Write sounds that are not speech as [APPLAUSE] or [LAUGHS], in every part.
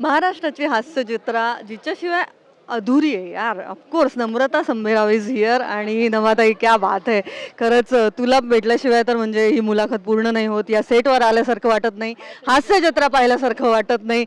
महाराष्ट्राची हास्यचित्रा जिच्याशिवाय अधुरी आहे यार. Of course Namrata Sambherao is here आणि नमाताई क्या बात आहे खरंच तुला भेटल्याशिवाय तर म्हणजे ही मुलाखत पूर्ण नाही होत. या सेटवर आल्यासारखं वाटत नाही. हास्यचित्रा पाहिल्यासारखं वाटत नाही.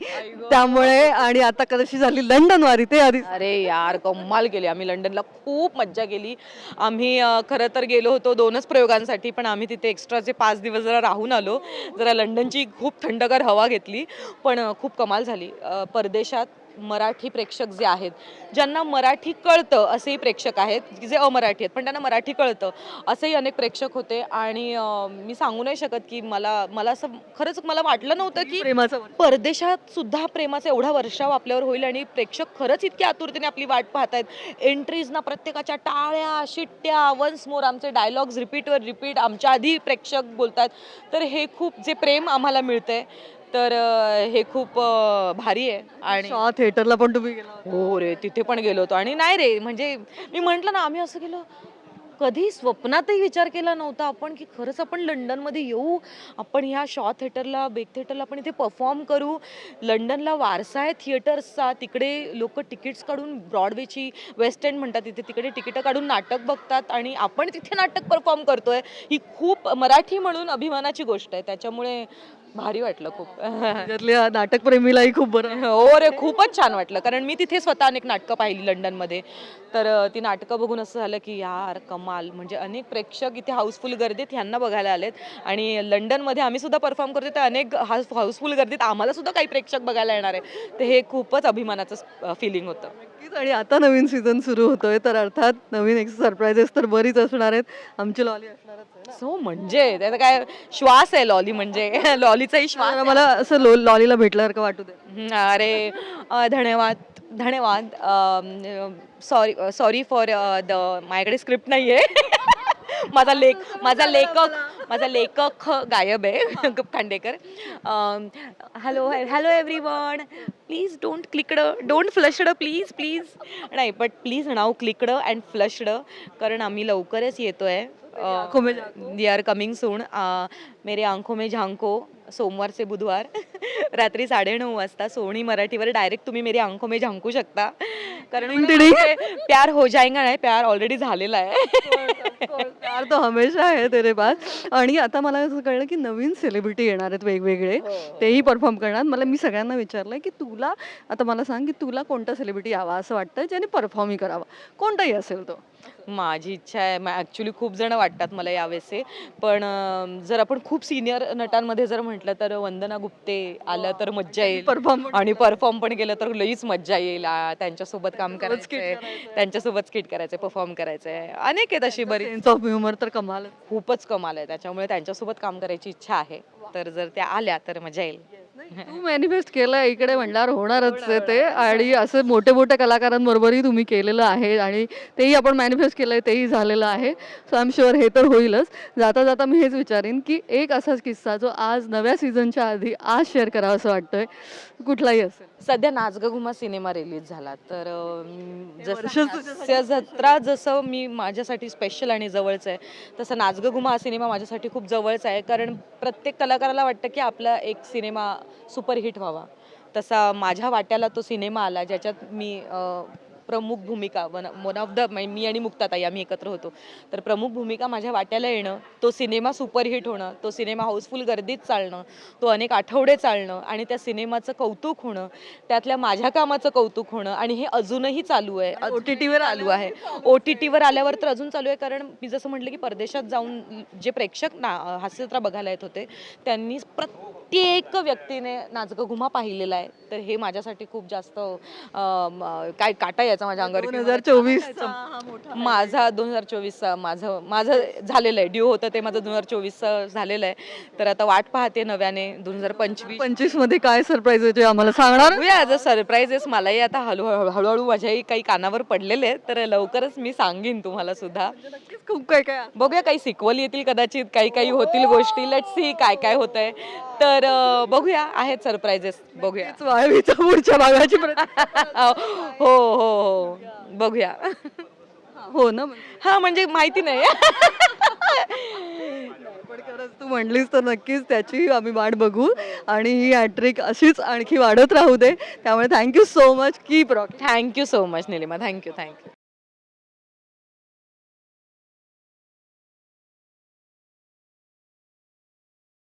त्यामुळे आणि आता कशी झाली लंडन वारी ते आधी अरे यार कमाल केली. आम्ही लंडनला खूप मज्जा केली. आम्ही खरं तर गेलो होतो दोनच प्रयोगांसाठी पण आम्ही तिथे एक्स्ट्राचे पाच दिवस जरा राहून आलो जरा लंडनची खूप थंडगार हवा घेतली. पण खूप कमाल झाली. परदेशात मराठी प्रेक्षक जे आहेत ज्यांना मराठी कळतं असेही प्रेक्षक आहेत की जे अमराठी आहेत पण त्यांना मराठी कळतं असेही अनेक प्रेक्षक होते. आणि मी सांगू नाही शकत की मला मला असं खरंच मला वाटलं नव्हतं की प्रेमाचं. परदेशात सुद्धा प्रेमाचा एवढा वर्षाव आपल्यावर होईल आणि प्रेक्षक खरंच इतक्या आतुरतेने आपली वाट पाहतायत. एंट्रीजना प्रत्येकाच्या टाळ्या शिट्ट्या वन्स मोर आमचे डायलॉग्स रिपीटवर रिपीट आमच्या आधी प्रेक्षक बोलतात तर हे खूप जे प्रेम आम्हाला मिळतंय तर अं, हे खूप अं, भारी आहे आणि शॉ थिएटरला पण तुम्ही गेला होता. हो रे तिथे पण गेलो होतो. आणि नाही रे म्हणजे मी म्हंटल ना आम्ही असं केलं कधी स्वप्नातही विचार केला नव्हता आपण की खरंच आपण लंडनमध्ये येऊ आपण ह्या शॉ थिएटरला बेक थिएटरला आपण इथे परफॉर्म करू. लंडनला वारसा आहे थिएटर्सचा तिकडे लोक तिकीट्स काढून ब्रॉडवेची वेस्ट एंड म्हणतात तिथे तिकडे तिकीटं काढून नाटक बघतात आणि आपण तिथे नाटक परफॉर्म करतोय ही खूप मराठी म्हणून अभिमानाची गोष्ट आहे. त्याच्यामुळे भारी वाटलं खूप. त्याच्यातल्या नाटक प्रेमीलाही खूप बरं. हो रे खूपच छान वाटलं. कारण मी तिथे स्वतः अनेक नाटकं पाहिली लंडनमध्ये. तर ती नाटकं बघून असं झालं की यार कमाल. म्हणजे अनेक प्रेक्षक इथे हाऊसफुल गर्दीत ह्यांना बघायला आलेत. आणि लंडनमध्ये आम्ही सुद्धा परफॉर्म करतो तर अनेक हाऊस हाऊसफुल गर्दीत आम्हाला सुद्धा काही प्रेक्षक बघायला येणार आहे तर हे खूपच अभिमानाचं फिलिंग होतं. नक्कीच. आणि आता नवीन सीझन सुरू होतोय तर अर्थात नवीन एक सरप्राईजेस तर बरीच असणार आहेत. आमची लॉली. सो म्हणजे त्याचा काय श्वास आहे लॉली म्हणजे. [LAUGHS] लॉलीचाही श्वास मला असं लो- लॉलीला भेटल्यावर का वाटू दे. हम्म, अरे अ, धन्यवाद धन्यवाद. सॉरी सॉरी फॉर द माझ्याकडे स्क्रिप्ट नाही आहे [LAUGHS] माझा लेख माझा लेखक माझा लेखक गायब आहे [LAUGHS] Khandekar. Hello hello every one please don't clicked don't flushed please please नाही but please now clicked and flushed कारण आम्ही लवकरच में झांको. वी आर कमिंग सून मेरे आंखों में झांको सोमवार से बुधवार. [LAUGHS] रात्री साडेनऊ वाजता सोनी मराठीवर डायरेक्ट तुम्ही मेरी आंखों में झांकू शकता. कारण. वाटतंय प्यार हो जाएगा नाही प्यार ऑलरेडी झालेला आहे. प्यार तो हमेशा आहे तेरे पास. आणि आता मला असं कळलं की नवीन सेलिब्रिटी येणार आहेत वेगवेगळे. तेही परफॉर्म करणार. मला मी सगळ्यांना विचारलंय की तुला आता मला सांग की तुला कोणता सेलिब्रिटी यावा असं वाटतं ज्याने परफॉर्मही करावा. कोणताही असेल तो? माझी इच्छा आहे. ॲक्च्युली खूप जण वाटतात मला यावेळेस पण जर आपण खूप सिनियर नटांमध्ये जर म्हटलं तर वंदना गुप्ते आलं तर मज्जा येईल. परफॉर्म आणि परफॉर्म पण केलं तर लईच मज्जा येईल. त्यांच्यासोबत काम करायचंय. त्यांच्यासोबत स्किट करायचंय परफॉर्म करायचंय. अनेक आहेत अशी बरी सेन्स ऑफ ह्युमर तर कमाल खूपच कमाल आहे. त्याच्यामुळे त्यांच्यासोबत काम करायची इच्छा आहे. तर जर त्या आल्या तर मजा येईल. [LAUGHS] तू मॅनिफेस्ट केलंय इकडे म्हणल्यावर होणारच आहे ते. आणि असं मोठे मोठे कलाकारांबरोबरही तुम्ही केलेलं आहे आणि तेही आपण मॅनिफेस्ट केलंय तेही झालेलं आहे. सो आय एम शुअर हे तर होईलच. जाता जाता मी हेच विचारीन की एक असाच किस्सा जो आज नव्या सीझनच्या आधी आज शेअर करावा असं वाटतंय. कुठलाही असेल. सध्या नाचगं सिनेमा रिलीज झाला. तर अं, जसं वर्षच तुझ्यासाठी हास्य जत्रा जसं मी माझ्यासाठी स्पेशल आणि जवळचं आहे तसं नाचगं घुमा हा सिनेमा माझ्यासाठी खूप जवळचा आहे. कारण प्रत्येक कलाकाराला वाटतं की आपला एक सिनेमा सुपरहिट व्हावा. तसा माझ्या वाट्याला तो सिनेमा आला ज्याच्यात मी प्रमुख भूमिका वन वन ऑफ द मी आणि मुक्ताताई आम्ही एकत्र होतो. तर प्रमुख भूमिका माझ्या वाट्याला येणं तो सिनेमा सुपरहिट होणं तो सिनेमा हाऊसफुल गर्दीत चालणं तो अनेक आठवडे चालणं आणि त्या सिनेमाचं कौतुक होणं त्यातल्या माझ्या कामाचं कौतुक होणं आणि हे अजूनही चालू आहे. OTT वर चालू आहे. ओ टी टीवर आल्यावर तर अजून चालू आहे. कारण मी जसं म्हटलं की परदेशात जाऊन जे प्रेक्षक ना हास्यचित्र बघायला येत होते त्यांनी प्रत्येक व्यक्तीने नाचगं घुमा पाहिलेला आहे. तर हे माझ्यासाठी खूप जास्त काय काटा यायचा माझ्या अंगावर दोन हजार चोवीस. माझा दोन हजार चोवीसचा माझं माझं झालेलं आहे. ड्यू होतं ते माझं दोन हजार चोवीसचं झालेलं आहे. तर आता वाट पाहते नव्याने दोन हजार पंचवीस. पंचवीसमध्ये काय सरप्राईज आहे ते आम्हाला सांगणार? सरप्राईजेस मलाही आता हळूहळू हळूहळू माझ्याही काही कानावर पडलेले तर लवकरच मी सांगेन तुम्हाला सुद्धा. नक्कीच खूप काय काय आहे. बघूया काही सिक्वल येतील कदाचित काही काही होतील गोष्टी. लेट सी काय काय होतंय. तर अं, बघूया आहेत सरप्राईजेस बघूया. पुढच्या भागाची प्रत- [LAUGHS] हो हो. हो बघूया. हो ना म्हणजे. हा म्हणजे माहिती नाही. पण खरंच तू म्हणलीस तर नक्कीच त्याची आम्ही वाट बघू आणि ही हॅट्रिक अशीच आणखी वाढत राहू दे. त्यामुळे thank you so much keep rock thank you so much Nilima thank you thank you